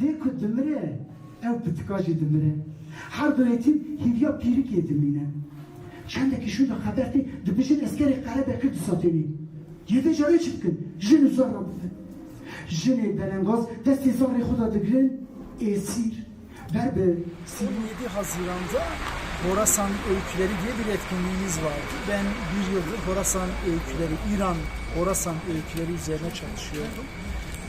Dê ku dimire, ew pitika jî dimire. Her du yetîm hîviya pîrikê dimîne. Çendekî şû da xeber tê dibijin eskerê qerebekir disatênî. Yedê jarê çi bikin? Jin û zara bibin. Jinê belengaz destê zarê xwe da digirin, êsîr. Ber bi 27 Haziran'da Horasan Öyküleri diye bir etkinliğimiz vardı. Ben bir yıldır Horasan Öyküleri, İran Horasan Öyküleri üzerine çalışıyordum.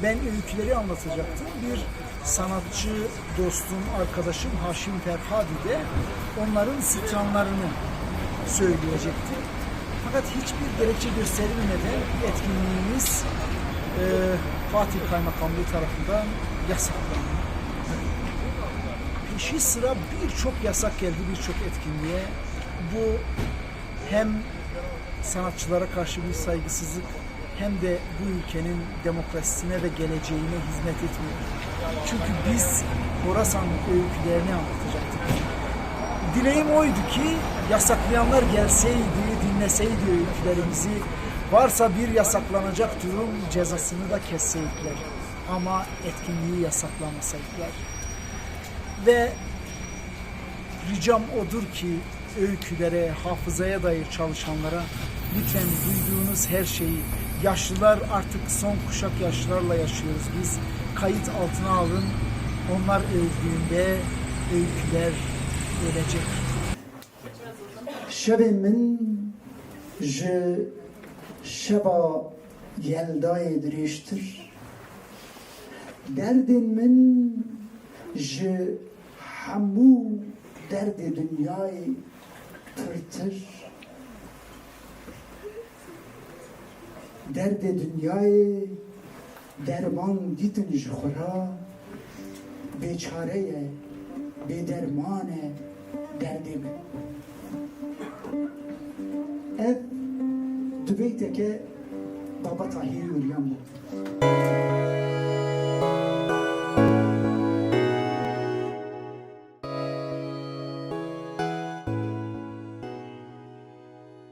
Ben öyküleri anlatacaktım. Bir sanatçı dostum, arkadaşım Haşim Ferhadi de onların sitranlarını söyleyecekti. Fakat hiçbir gerekçe gösterilmeden etkinliğimiz e, Fatih Kaymakamlığı tarafından yasaklandı peşi sıra birçok yasak geldi birçok etkinliğe. Bu hem sanatçılara karşı bir saygısızlık hem de bu ülkenin demokrasisine ve geleceğine hizmet etmiyor. Çünkü biz Horasan öykülerini anlatacaktık. Dileğim oydu ki yasaklayanlar gelseydi, dinleseydi öykülerimizi. Varsa bir yasaklanacak durum cezasını da kesseydiler. Ama etkinliği yasaklamasaydılar. Ve ricam odur ki öykülere, hafızaya dair çalışanlara lütfen duyduğunuz her şeyi, yaşlılar artık son kuşak yaşlılarla yaşıyoruz biz. Kayıt altına alın. Onlar öldüğünde öyküler ölecek. Şevê min ji şeba yeldayê dirêjtir. Derdên min ji hemû derdê dinyayê pirtir. Derdê dinyayê derman dîtin ji xwe ra bêçare ye, bêderman e derdê min. Ev dubeyteke Baba Tahir Yuryan bu.